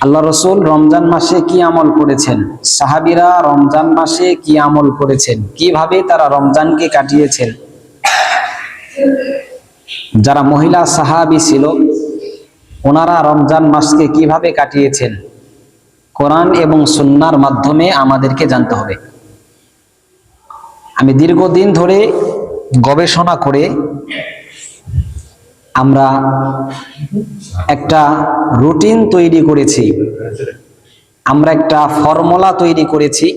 আল্লাহ রসুল রমজান মাসে কি আমল করেছেন? সাহাবিরা রমজান মাসে কি আমল করেছেন? কীভাবে তারা রমজানকে কাটিয়েছেন? যারা মহিলা সাহাবি ছিল, ওনারা রমজান মাসকে কীভাবে কাটিয়েছেন? কোরআন এবং সুন্নার মাধ্যমে আমাদেরকে জানতে হবে। আমি দীর্ঘদিন ধরে গবেষণা করে আমরা একটা রুটিন তৈরি করেছি। আমরা একটা ফর্মুলা তৈরি করেছি।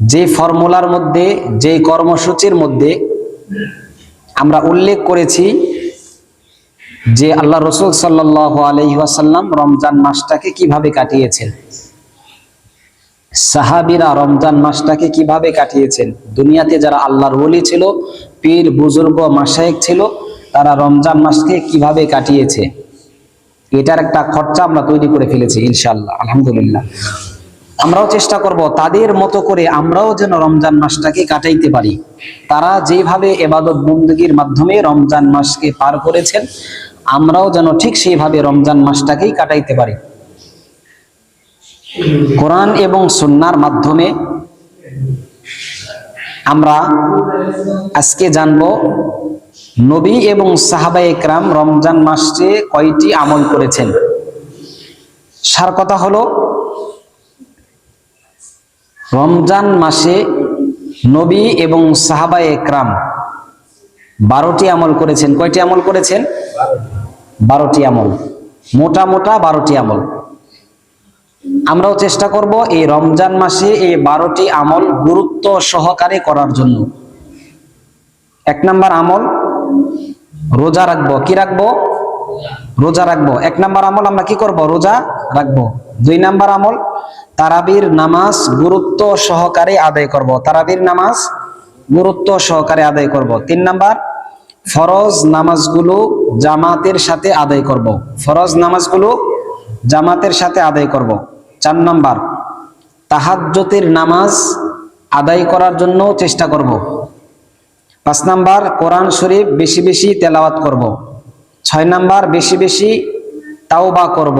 যে ফর্মুলার মধ্যে, যে কর্মসূচির মধ্যে আমরা উল্লেখ করেছি যে আল্লাহ রসুল সাল্লাহ আলহিহাসাল্লাম রমজান মাসটাকে কীভাবে কাটিয়েছেন। সাহাবিরা রমজান মাসটাকে কীভাবে কাটিয়েছেন? দুনিয়াতে যারা আল্লাহর ওলি ছিল, পীর, বুজুর্গ মাসায়েক ছিল তারা রমজান মাসকে কীভাবে কাটিয়েছে, এটার একটা খরচা আমরা তৈরি করে ফেলেছি ইনশাল্লাহ আলহামদুলিল্লাহ। আমরাও চেষ্টা করব তাদের মতো করে আমরাও যেন রমজান মাসটাকে কাটাইতে পারি। তারা যেভাবে এবাদত বন্দুগির মাধ্যমে রমজান মাসকে পার করেছেন, আমরাও যেন ঠিক সেইভাবে রমজান মাসটাকেই কাটাইতে পারি। কোরআন এবং সুন্নার মাধ্যমে আমরা আজকে জানব নবী এবং সাহাবা একরাম রমজান মাসে কয়টি আমল করেছেন? সার কথা হলো, রমজান মাসে নবী এবং সাহাবা একরাম বারোটি আমল করেছেন। কয়টি আমল করেছেন? বারোটি আমল। মোটা মোটা বারোটি আমল। আমরাও চেষ্টা করব এই রমজান মাসে এই বারোটি আমল গুরুত্ব সহকারে করার জন্য। এক নাম্বার আমল রোজা রাখব, কি রাখব? রোজা রাখব। এক নাম্বার আমল আমরা কি করব? রোজা রাখব। দুই নাম্বার আমল, তারাবির নামাজ গুরুত্ব সহকারে আদায় করব। তারাবির নামাজ গুরুত্ব সহকারে আদায় করব। তিন নাম্বার, ফরজ নামাজগুলো জামাতের সাথে আদায় করব। ফরজ নামাজগুলো জামাতের সাথে আদায় করব। চার নাম্বার তাহাজ্জতের নামাজ আদায় করার জন্য চেষ্টা করব। পাঁচ নাম্বার কোরআন শরীফ বেশি বেশি তেলাওয়াত করব। ছয় নাম্বার বেশি বেশি তাওবা করব।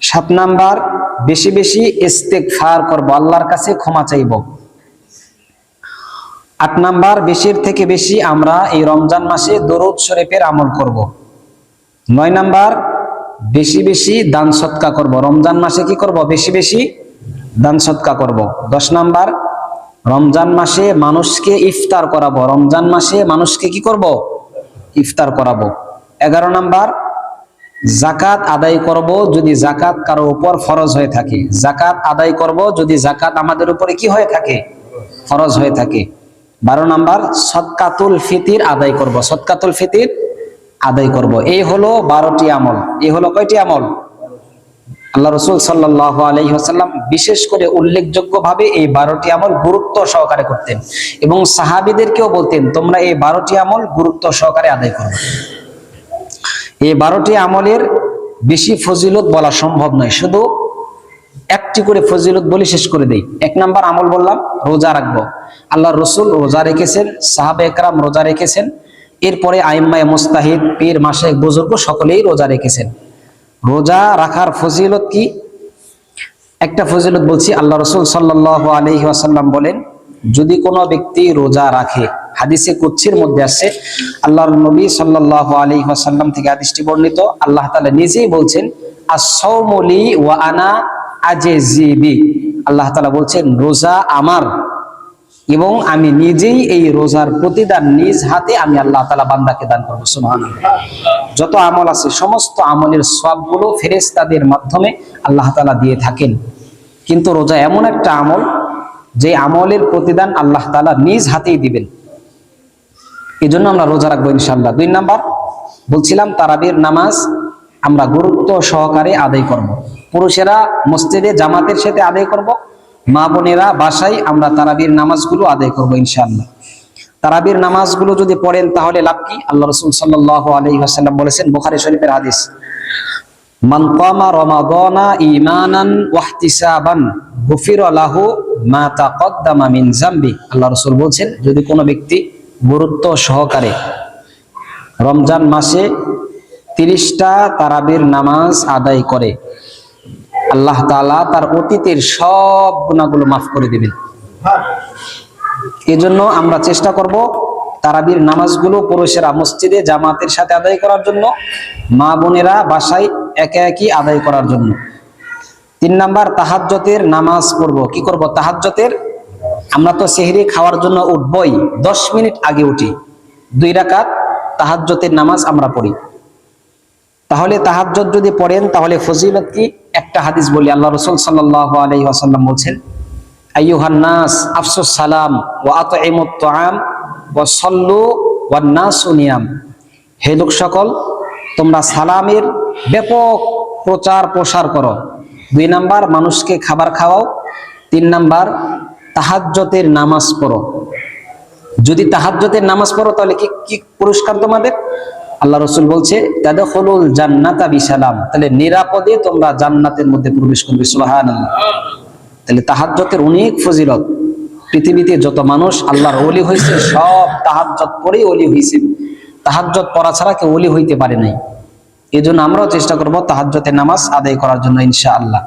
সাত নাম্বার বেশি বেশি ইস্তেগফার করব। আল্লাহর কাছে ক্ষমা চাইব। আট নাম্বার বেশির থেকে বেশি আমরা এই রমজান মাসে দরুদ শরীফের আমল করব। নয় নাম্বার বেশি বেশি দান সৎকা করব। রমজান মাসে কি করব? বেশি বেশি দান সৎকা করব। দশ নাম্বার রমজান মাসে মানুষকে ইফতার করাবো। রমজান মাসে মানুষকে কি করব? ইফতার করাবো। এগারো নাম্বার, জাকাত আদায় করব যদি জাকাত কারও উপর ফরজ হয়ে থাকে। জাকাত আদায় করব যদি জাকাত আমাদের উপরে কি হয়ে থাকে? ফরজ হয়ে থাকে। বারো নাম্বার সৎকাতুল ফিতির আদায় করব। সৎকাতুল ফিতির আদায় করব। এই হলো বারোটি আমল। এই হলো কয়টি আমল? আল্লাহ রসুল সাল্লাহ আলহিহাসাল্লাম বিশেষ করে উল্লেখযোগ্য ভাবে এই বারোটি আমল গুরুত্ব সহকারে করতেন এবং সাহাবিদেরকেও বলতেন, তোমরা এই বারোটি আমল গুরুত্ব সহকারে আদায় করবে এই বারোটি আমলের বেশি ফজিলত বলা সম্ভব নয়, শুধু একটি করে ফজিলত বলে শেষ করে দেই। এক নাম্বার আমল বললাম, রোজা রাখব। আল্লাহ রসুল রোজা রেখেছেন, সাহাবে একরাম রোজা রেখেছেন, এরপরে আইম্মায় মুস্তাহিদ, পীর মাসে বুজুর্গ সকলেই রোজা রেখেছেন। রোজা রাখার ফজিলত কি? একটা ফজিলত বলছি, আল্লাহ রসুল সাল্লাহ আলহি আসাল্লাম বলেন, যদি কোনো ব্যক্তি রোজা রাখে, হাদিসে কুচ্ছির মধ্যে আসছে আল্লাহর নবী সাল্লাহ আলী আসাল্লাম থেকে হাদিসটি বর্ণিত, আল্লাহ তালা নিজেই বলছেন আসৌমলি ওয়া আনা আজে জিবি আল্লাহ তালা বলছেন, রোজা আমার। এবং আমি নিজেই এই রোজার প্রতিদান নিজ হাতে আমি আল্লাহ তালা বান্দাকে দান করব সুমান যত আমল আছে, সমস্ত আমলের সবগুলো ফেরেস্তাদের মাধ্যমে আল্লাহ তালা দিয়ে থাকেন কিন্তু রোজা এমন একটা আমল, যে আমলের প্রতিদান আল্লাহ তালা নিজ হাতেই দিবেন এই জন্য আমরা রোজা রাখব ইনশাল্লাহ দুই নাম্বার, বলছিলাম তারাবির নামাজ আমরা গুরুত্ব সহকারে আদায় করব। পুরুষেরা মসজিদে জামাতের সাথে আদায় করব। মা বোনেরা বাসায় আমরা তারাবির নামাজগুলো আদায় করব ইনশাল্লাহ তারাবির নামাজগুলো যদি পড়েন তাহলে লাভ কি? আল্লাহ রসুল সাল্লাহ আলহি আসাল্লাম বলেছেন বুখারি শরীফের হাদিস গুফির মা আল্লাহ যদি কোনো ব্যক্তি গুরুত্ব সহকারে রমজান মাসে তিরিশটা তারাবির নামাজ আদায় করে আল্লাহ তাআলা তার অতীতের সব গুণাগুলো মাফ করে দেবেন। এজন্য আমরা চেষ্টা করব তারাবির নামাজগুলো পুরুষেরা মসজিদে, জামাতের সাথে আদায় করার জন্য, মা বোনেরা বাসায় একে একই আদায় করার জন্য। তিন নাম্বার তাহাজ্জতের নামাজ পড়ব। কি করব? তাহাজ্জতের আমরা তো সেহরি খাওয়ার জন্য উঠবই, দশ মিনিট আগে উঠি। দুই রাকাত তাহাজ্জতের নামাজ আমরা পড়ি। তাহলে তাহাজ্জত যদি পড়েন, তাহলে ফজিলত কি? একটা হাদিস বলি, আল্লাহ রসুল সাল্লাহ ওয়াসাল্লাম বলছেন, আইয়ুহান নাস আফসুস সালাম ওয়া আতঈমুত তুআম ওয়া সল্লু ওয়ান নাসু নিয়াম। হে লোক সকল, তোমরা সালামের ব্যাপক প্রচার প্রসার করো। দুই নাম্বার, মানুষকে খাবার খাওয়াও। তিন নাম্বার তাহাজ্জতের নামাজ পড়ো। যদি তাহাজ্জতের নামাজ পড়ো, তাহলে কি কি পুরস্কার তোমাদের? আল্লাহ রসুল বলছে তাদখুলুল জান্নাতা বিসালাম। তাহলে নিরাপদে তোমরা জান্নাতের মধ্যে প্রবেশ করবে, সুবহানাল্লাহ। তাহলে তাহাজ্জতের অনেক ফজিলত। পৃথিবীতে যত মানুষ আল্লাহর ওলি হয়েছে, সব তাহাজ্জত পরেই অলি হয়েছে। তাহাজ্জত পড়া ছাড়া কেউ অলি হইতে পারে নাই। এই জন্য আমরাও চেষ্টা করব তাহাজ্জতের নামাজ আদায় করার জন্য, ইনশাআল্লাহ।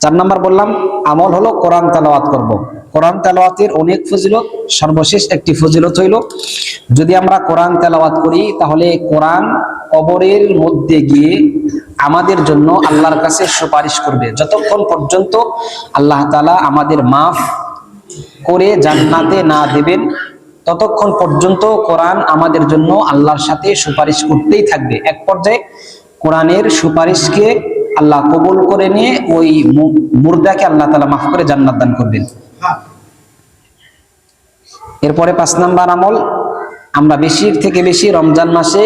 চার নাম্বার বললাম, আমল হলো কোরআন তালাওয়াত করব। কোরআন তেলাওয়াতের অনেক ফজিলত, সর্বশেষ একটি ফজিলত হইল, যদি আমরা কোরআন তেলাওয়াত করি, তাহলে কোরআন কবরের মধ্যে গিয়ে আমাদের জন্য আল্লাহর কাছে সুপারিশ করবে। যতক্ষণ পর্যন্ত আল্লাহ তাআলা আমাদের মাফ করে জান্নাতে না দেবেন, ততক্ষণ পর্যন্ত কোরআন আমাদের জন্য আল্লাহর সাথে সুপারিশ করতেই থাকবে। এক পর্যায়ে কোরআনের সুপারিশকে আল্লাহ কবুল করে নিয়ে ওই মুর্দাকে আল্লাহ তালা মাফ করে জান্নাত দান করবেন। এরপরে পাঁচ নাম্বার আমল, আমরা বেশির থেকে বেশি রমজান মাসে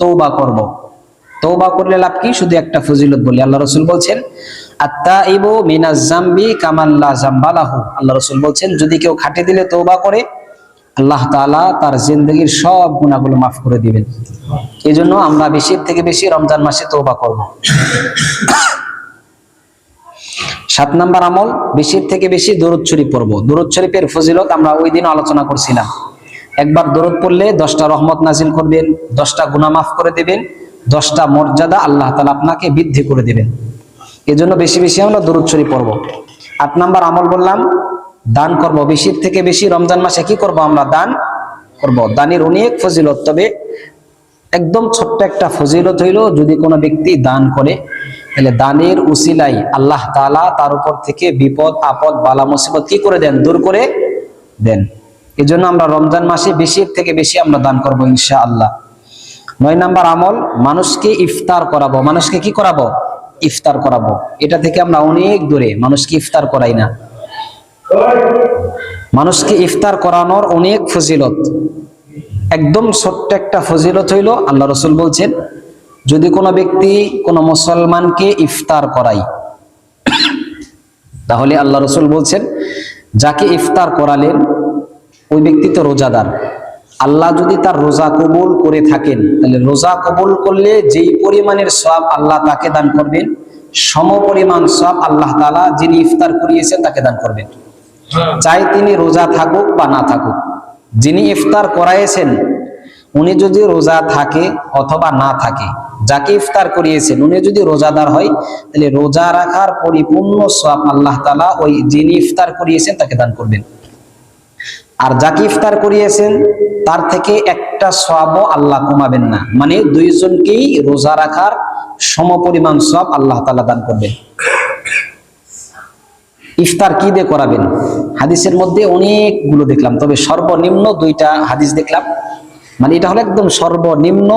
তৌবা করব। তৌবা করলে লাভ কি? শুধু একটা ফজিলত বলি। আল্লাহ রসুল বলছেন আত্মা ইবো মিনাজ জাম্বি কামাল্লা জাম্বালাহু। আল্লাহ রসুল বলছেন, যদি কেউ খাটে দিলে তৌবা করে, আল্লাহ তাআলা তার জিন্দগির সব গুণাগুলো মাফ করে দিবেন। এই জন্য আমরা বেশির থেকে বেশি রমজান মাসে তৌবা করব। সাত নাম্বার আমল, বেশির থেকে বেশি দরুদ শরীফ পড়ব। দরুদ শরীফের ফজিলত আমরা ওই দিন আলোচনা করছিলাম। একবার দরুদ পড়লে দশটা রহমত নাজিল করবেন, দশটা গুনাহ মাফ করে দেবেন, দশটা মর্যাদা আল্লাহ তালা আপনাকে বৃদ্ধি করে দেবেন। এজন্য বেশি বেশি আমরা দরুদ শরীফ পড়ব। আট নাম্বার আমল বললাম, দান করব। বেশির থেকে বেশি রমজান মাসে কি করব আমরা? দান করব। দানের অনেক ফজিলত, তবে একদম ছোট্ট একটা ফজিলত হইল যদি কোনো ব্যক্তি দান করে তাহলে দানের উসিলাই আল্লাহ তাআলা তার উপর থেকে বিপদ, আপদ, বালা, মুসিবত কি করে দেন? দূর করে দেন। এই জন্য আমরা রমজান মাসে বেশির থেকে বেশি আমরা দান করব ইনশা আল্লাহ নয় নাম্বার আমল, মানুষকে ইফতার করাবো। মানুষকে কি করাবো? ইফতার করাবো। এটা থেকে আমরা অনেক দূরে, মানুষকে ইফতার করাই না। মানুষকে ইফতার করানোর অনেক ফজিলত। একদম ছোট্ট একটা ফজিলত হইল, আল্লাহ রসুল বলছেন যদি কোনো ব্যক্তি কোনো মুসলমানকে ইফতার করাই তাহলে আল্লাহ রসুল বলছেন যাকে ইফতার করালেন ওই ব্যক্তি তো রোজাদার। আল্লাহ যদি তার রোজা কবুল করে থাকেন তাহলে রোজা কবুল করলে যেই পরিমাণের সব আল্লাহ তাকে দান করবেন সম পরিমাণ সব আল্লাহ তালা যিনি ইফতার করিয়েছেন তাকে দান করবেন। চাই তিনি রোজা থাকুক বা না থাকুক। যিনি ইফতার করাইয়েছেন উনি যদি রোজা থাকে অথবা না থাকে, যাকে ইফতার করিয়েছেন, উনি যদি রোজাদার হয়, তাহলে রোজা রাখার পরিপূর্ণ সব আল্লাহ তালা ওই যিনি ইফতার করিয়েছেন তাকে দান করবেন। আর যাকে ইফতার করিয়েছেন, তার থেকে একটা সবও আল্লাহ কমাবেন না। মানে দুইজনকেই রোজা রাখার সমপরিমাণ সব আল্লাহ তালা দান করবেন। ইফতার কি দিয়ে করাবেন? হাদিসের মধ্যে অনেকগুলো দেখলাম, তবে সর্বনিম্ন দুইটা হাদিস দেখলাম। মানে এটা হলো একদম সর্বনিম্ন,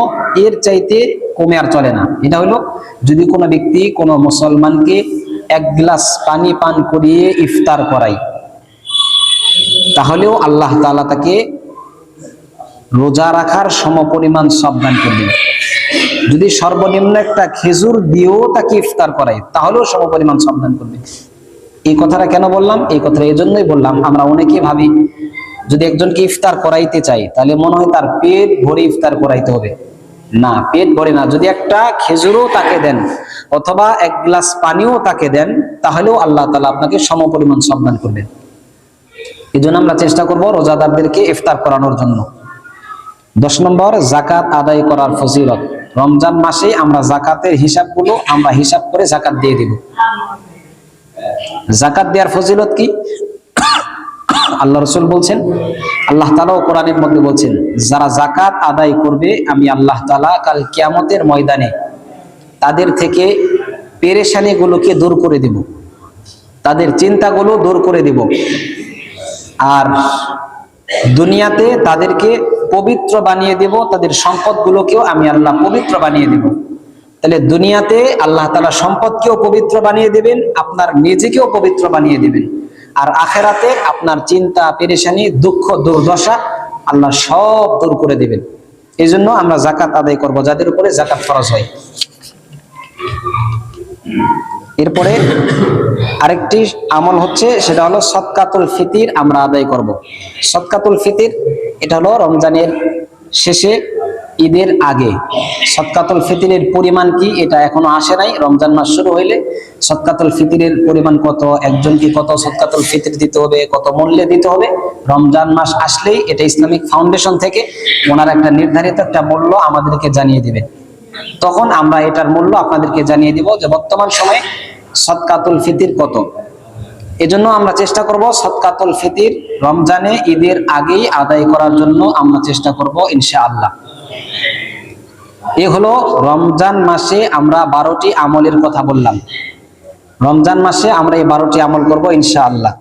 এর চাইতে কমে আর চলে না। এটা হলো যদি কোনো ব্যক্তি কোনো মুসলমানকে এক গ্লাস পানি পান করিয়ে ইফতার করায়, তাহলেও আল্লাহ তাআলা তাকে রোজা রাখার সমপরিমাণ সব দান করবেন যদি সর্বনিম্ন একটা খেজুর দিয়েও তাকে ইফতার করায়, তাহলেও সমপরিমাণ সব দান করবে। এই কথাটা কেন বললাম? এই কথাটা এই জন্যই বললাম, আমরা অনেকে ভাবি যদি একজনকে ইফতার করাইতে চাই তাহলে মনে হয় তার পেট ভরে ইফতার করাইতে হবে। না পেট ভরে না। যদি একটা খেজুরও তাকে দেন অথবা এক গ্লাস পানিও তাকে দেন তাহলেও আল্লাহ তালা আপনাকে সমপরিমাণ সব দান করবেন। এই জন্য আমরা চেষ্টা করব রোজাদারদেরকে ইফতার করানোর জন্য। দশ নম্বর জাকাত আদায় করার ফজিলত। রমজান মাসে আমরা জাকাতের হিসাবগুলো আমরা হিসাব করে জাকাত দিয়ে দিব। জাকাত দেওয়ার ফজিলত কি? আল্লাহ রসুল বলছেন, আল্লাহ তালাও কোরআনের মধ্যে বলছেন, যারা জাকাত আদায় করবে, আমি আল্লাহ তালা কাল কিয়ামতের ময়দানে তাদের থেকে পেরেশানিগুলোকে দূর করে দেব, তাদের চিন্তাগুলো দূর করে দেব। আর দুনিয়াতে তাদেরকে পবিত্র বানিয়ে দেব, তাদের সম্পদগুলোকেও আমি আল্লাহ পবিত্র বানিয়ে দেব। তাহলে দুনিয়াতে আল্লাহ তালা সম্পদকেও পবিত্র বানিয়ে দেবেন, আপনার নিজেকেও পবিত্র বানিয়ে দেবেন। আর আখেরাতে আপনার চিন্তা, পেরেশানি, দুঃখ, দুর্দশা আল্লাহ সব দূর করে দেবেন। এই জন্য আমরা জাকাত আদায় করব, যাদের উপরে জাকাত ফরজ হয়। এরপরে আরেকটি আমল হচ্ছে, সেটা হলো সৎকাতুল ফিতির আমরা আদায় করব। সৎকাতুল ফিতির, এটা হলো রমজানের শেষে ঈদের আগে। সৎকাতুল ফিতিরের পরিমাণ কি? এটা এখনও আসে নাই। রমজান মাস শুরু হইলে সৎকাতুল ফিতিরের পরিমাণ কত? একজনকে কত সৎকাতুল ফিতির দিতে হবে? কত মূল্যে দিতে হবে? রমজান মাস আসলেই এটা ইসলামিক ফাউন্ডেশন থেকে ওনার একটা নির্ধারিত একটা মূল্য আমাদেরকে জানিয়ে দিবে। তখন আমরা এটার মূল্য আপনাদেরকে জানিয়ে দিব যে বর্তমান সময়ে সৎকাতুল ফিতির কত। এজন্য আমরা চেষ্টা করব সৎকাতুল ফিতির রমজানে ঈদের আগেই আদায় করার জন্য আমরা চেষ্টা করব, ইনশাআল্লাহ। এ হলো রমজান মাসে আমরা বারোটি আমলের কথা বললাম। রমজান মাসে আমরা এই বারোটি আমল করব ইনশাআল্লাহ।